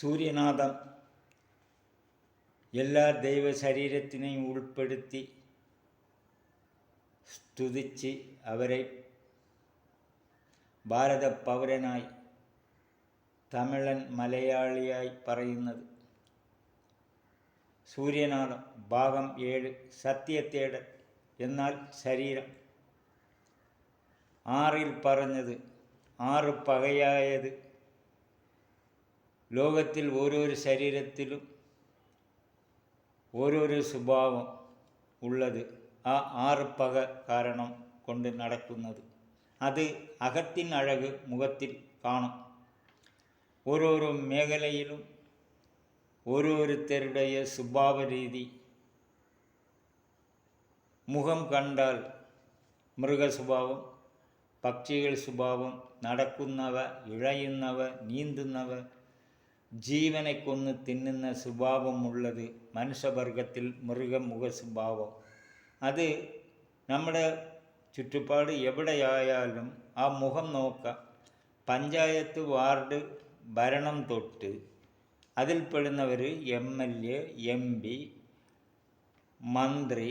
സൂര്യനാഥം എല്ലാ ദൈവ ശരീരത്തിനെയും ഉൾപ്പെടുത്തി സ്തുതിച്ച് അവരെ ഭാരത പൗരനായി തമിഴൻ മലയാളിയായി പറയുന്നത്. സൂര്യനാഥം ഭാഗം ഏഴ് സത്യത്തേടൽ എന്നാൽ ശരീരം. ആറിൽ പറഞ്ഞത് ആറ് പകയായത് ലോകത്തിൽ ഓരോരോ ശരീരത്തിലും ഓരോരോ സ്വഭാവം ഉള്ളത് ആ ആറ് പക കാരണം കൊണ്ട് നടക്കുന്നത് അത് അകത്തിൻ അഴക് മുഖത്തിൽ കാണും ഓരോരോ മേഖലയിലും ഓരോരുത്തരുടെ സ്വഭാവ രീതി മുഖം കണ്ടാൽ മൃഗസ്വഭാവം പക്ഷികൾ സ്വഭാവം നടക്കുന്നവ ഇഴയുന്നവ നീന്തുന്നവ ജീവനെ കൊന്ന് തിന്നുന്ന സ്വഭാവമുള്ളത് മനുഷ്യവർഗത്തിൽ മൃഗമുഖ സ്വഭാവം. അത് നമ്മുടെ ചുറ്റുപാട് എവിടെയായാലും ആ മുഖം നോക്കാം. പഞ്ചായത്ത് വാർഡ് ഭരണം തൊട്ട് അതിൽപ്പെടുന്നവർ M L A M P മന്ത്രി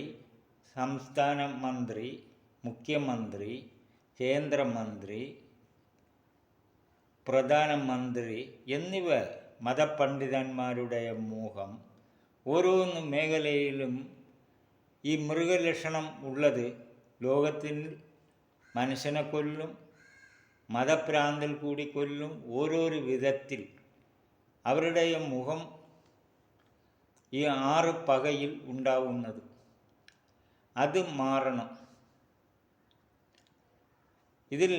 സംസ്ഥാന മന്ത്രി മുഖ്യമന്ത്രി കേന്ദ്രമന്ത്രി പ്രധാനമന്ത്രി എന്നിവ മതപണ്ഡിതന്മാരുടെ മോഹം. ഓരോന്ന് മേഖലയിലും ഈ മൃഗലക്ഷണം ഉള്ളത് ലോകത്തിൽ മനുഷ്യനെ കൊല്ലും മതഭ്രാന്തിൽ കൂടി കൊല്ലും ഓരോരോ വിധത്തിൽ. അവരുടെ മുഖം ഈ ആറ് പകയിൽ ഉണ്ടാവുന്നത്. അത് മാറണം. ഇതിൽ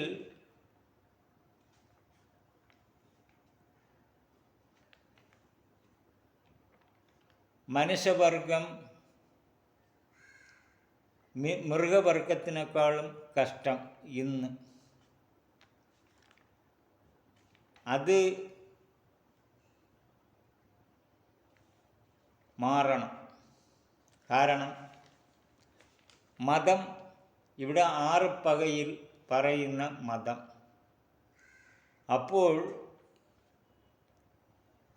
മനുഷ്യവർഗം മൃഗവർഗത്തിനേക്കാളും കഷ്ടം ഇന്ന്. അത് മാറണം. കാരണം മതം ഇവിടെ ആറ് പകയിൽ പറയുന്ന മതം. അപ്പോൾ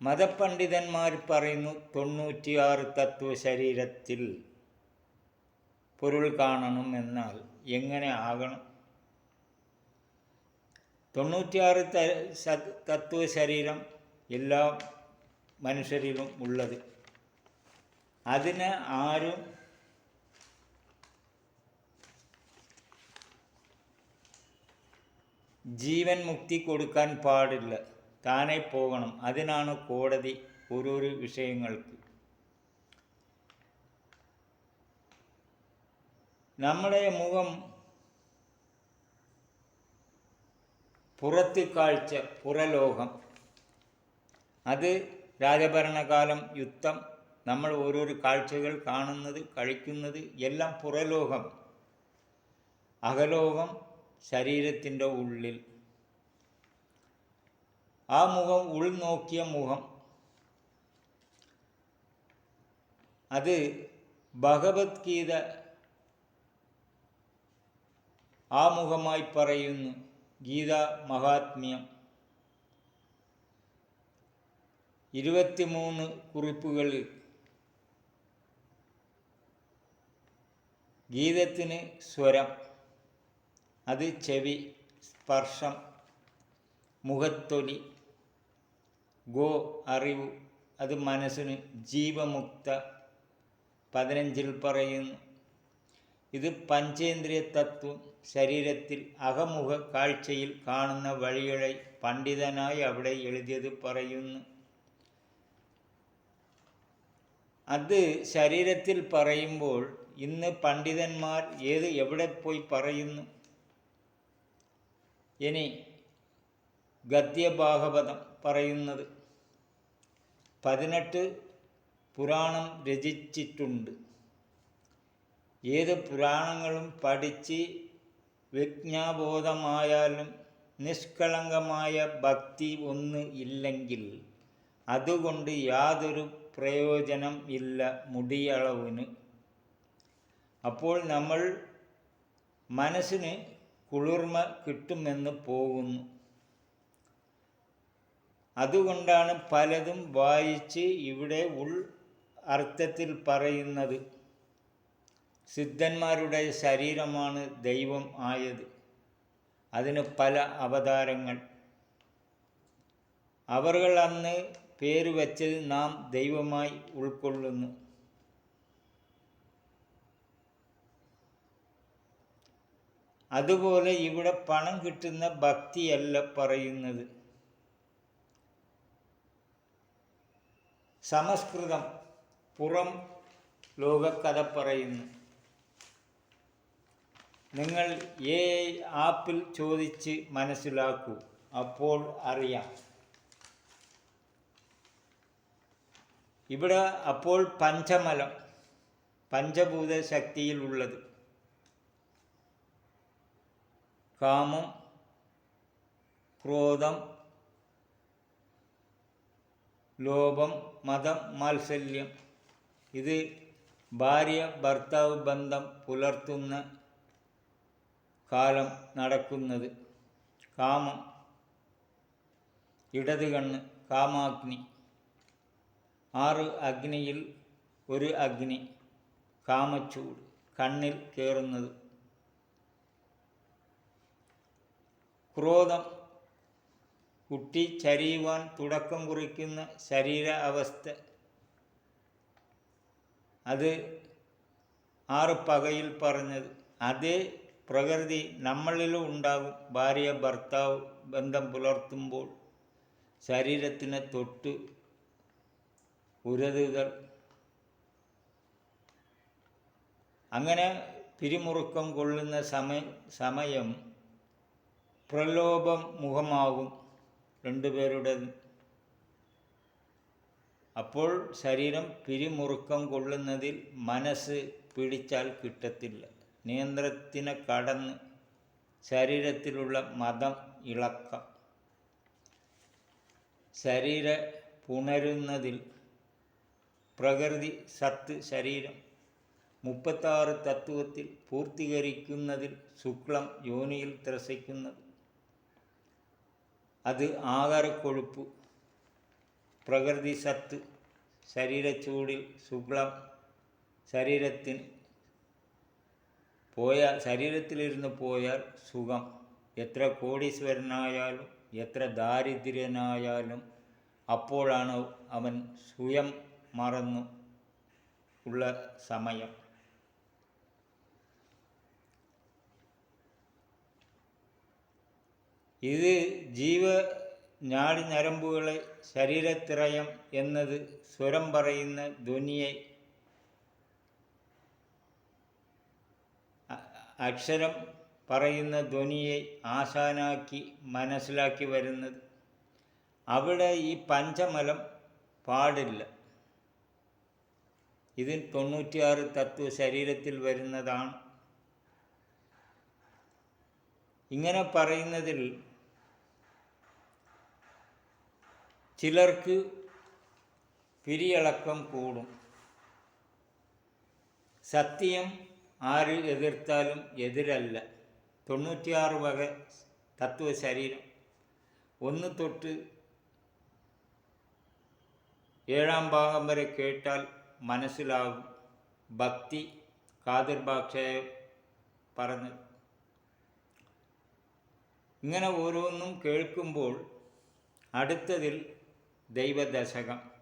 മതപണ്ഡിതന്മാർ പറയുന്നു തൊണ്ണൂറ്റിയാറ് തത്വ ശരീരത്തിൽ പൊരുൾ കാണണം എന്നാൽ എങ്ങനെ ആകണം? തൊണ്ണൂറ്റിയാറ് തത്വ ശരീരം എല്ലാ മനുഷ്യരിലും ഉള്ളത്. അതിന് ആരും ജീവൻ മുക്തി കൊടുക്കാൻ പാടില്ല. താനെ പോകണം. അതിനാണ് കോടതി ഓരോരോ വിഷയങ്ങൾക്ക്. നമ്മുടെ മുഖം പുറത്ത് കാഴ്ച പുറലോകം. അത് രാജഭരണകാലം യുദ്ധം നമ്മൾ ഓരോരോ കാഴ്ചകൾ കാണുന്നത് കഴിക്കുന്നത് എല്ലാം പുറലോകം. അകലോകം ശരീരത്തിന്റെ ഉള്ളിൽ. ആ മുഖം ഉൾനോക്കിയ മുഖം. അത് ഭഗവത്ഗീത ആ മുഖമായി പറയുന്നു. ഗീത മഹാത്മ്യം. ഇരുപത്തിമൂന്ന് കുറിപ്പുകൾ. ഗീതത്തിന് സ്വരം. അത് ചെവി സ്പർശം മുഖത്തൊലി. ഗോ അറിവ്. അത് മനസ്സിന് ജീവമുക്ത. പതിനഞ്ചിൽ പറയുന്നു. ഇത് പഞ്ചേന്ദ്രിയ തത്വം. ശരീരത്തിൽ അകമുഖ കാഴ്ചയിൽ കാണുന്ന വഴികളെ പണ്ഡിതനായി അവിടെ എഴുതിയത് പറയുന്നു. അത് ശരീരത്തിൽ പറയുമ്പോൾ ഇന്ന് പണ്ഡിതന്മാർ ഏത് എവിടെ പോയി പറയുന്നു? ഇനി ഗദ്യഭാഗവതം പറയുന്നത് പതിനെട്ട് പുരാണം രചിച്ചിട്ടുണ്ട്. ഏത് പുരാണങ്ങളും പഠിച്ച് വിജ്ഞാബോധമായാലും നിഷ്കളങ്കമായ ഭക്തി ഒന്ന് ഇല്ലെങ്കിൽ അതുകൊണ്ട് യാതൊരു പ്രയോജനം ഇല്ല മുടിയളവിന്. അപ്പോൾ നമ്മൾ മനസ്സിന് കുളിർമ കിട്ടുമെന്ന് പോകുന്നു. അതുകൊണ്ടാണ് പലതും വായിച്ച് ഇവിടെ ഉൾ അർത്ഥത്തിൽ പറയുന്നത്. സിദ്ധന്മാരുടെ ശരീരമാണ് ദൈവം ആയത്. അതിന് പല അവതാരങ്ങൾ. അവർ അന്ന് പേര് വച്ചത് നാം ദൈവമായി ഉൾക്കൊള്ളുന്നു. അതുപോലെ ഇവിടെ പണം കിട്ടുന്ന ഭക്തിയല്ല പറയുന്നത്. സംസ്കൃതം പുറം ലോകക്കഥ പറയുന്നു. നിങ്ങൾ ഏ ആപ്പിൽ ചോദിച്ച് മനസ്സിലാക്കൂ. അപ്പോൾ അറിയാം. ഇവിടെ അപ്പോൾ പഞ്ചമലം പഞ്ചഭൂത ശക്തിയിലുള്ളത് കാമം ക്രോധം ലോഭം മതം മാത്സല്യം. ഇത് ഭാര്യ ഭർത്താവ് ബന്ധം പുലർത്തുന്ന കാലം നടക്കുന്നത്. കാമം. ഇടത് കണ്ണ് കാമാഗ്നി. ആറ് അഗ്നിയിൽ ഒരു അഗ്നി കാമച്ചൂട് കണ്ണിൽ കയറുന്നത് ക്രോധം കുട്ടി ചരിയുവാൻ തുടക്കം കുറിക്കുന്ന ശരീര അവസ്ഥ. അത് ആറ് പകയിൽ പറഞ്ഞത്. അതേ പ്രകൃതി നമ്മളിലും ഉണ്ടാകും. ഭാര്യ ഭർത്താവ് ബന്ധം പുലർത്തുമ്പോൾ ശരീരത്തിനെ തൊട്ട് ഉരതുകൾ അങ്ങനെ പിരിമുറുക്കം കൊള്ളുന്ന സമയം സമയം പ്രലോഭം മുഖമാകും. രണ്ടുപേരുടെ അപ്പോൾ ശരീരം പിരിമുറുക്കം കൊള്ളുന്നതിൽ മനസ്സ് പിടിച്ചാൽ കിട്ടത്തില്ല. നിയന്ത്രണത്തിനെ കടന്ന് ശരീരത്തിലുള്ള മതം ഇളക്കം. ശരീര പുണരുന്നതിൽ പ്രകൃതി സത്ത് ശരീരം മുപ്പത്താറ് തത്വത്തിൽ പൂർത്തീകരിക്കുന്നതിൽ ശുക്ലം യോനിയിൽ ത്രസിക്കുന്നത് അത് ആകാരക്കൊഴുപ്പ് പ്രകൃതി സത്ത് ശരീരച്ചൂടിൽ ശുക്ലം ശരീരത്തിന് പോയാൽ ശരീരത്തിലിരുന്ന് പോയാൽ സുഖം. എത്ര കോടീശ്വരനായാലും എത്ര ദാരിദ്ര്യനായാലും അപ്പോഴാണ് അവൻ സ്വയം മറന്നു ഉള്ള സമയം. ഇത് ജീവ ഞാടി ഞരമ്പുകളെ ശരീരത്തിറയം എന്നത് സ്വരം പറയുന്ന ധ്വനിയെ അക്ഷരം പറയുന്ന ധ്വനിയെ ആശാനാക്കി മനസ്സിലാക്കി വരുന്നത്. അവിടെ ഈ പഞ്ചമലം പാടില്ല. ഇതിൽ തൊണ്ണൂറ്റിയാറ് തത്വ ശരീരത്തിൽ വരുന്നതാണ്. ഇങ്ങനെ പറയുന്നതിൽ ചിലർക്ക് പിരിയളക്കം കൂടും. സത്യം ആര് എതിർത്താലും എതിരല്ല. തൊണ്ണൂറ്റിയാറ് വക തത്വ ശരീരം. ഒന്ന് തൊട്ട് ഏഴാം ഭാഗം വരെ കേട്ടാൽ മനസ്സിലാകും. ഭക്തി കാതിർ പറഞ്ഞു പറഞ്ഞ്. ഇങ്ങനെ ഓരോന്നും കേൾക്കുമ്പോൾ അടുത്തതിൽ ദൈവദശകം.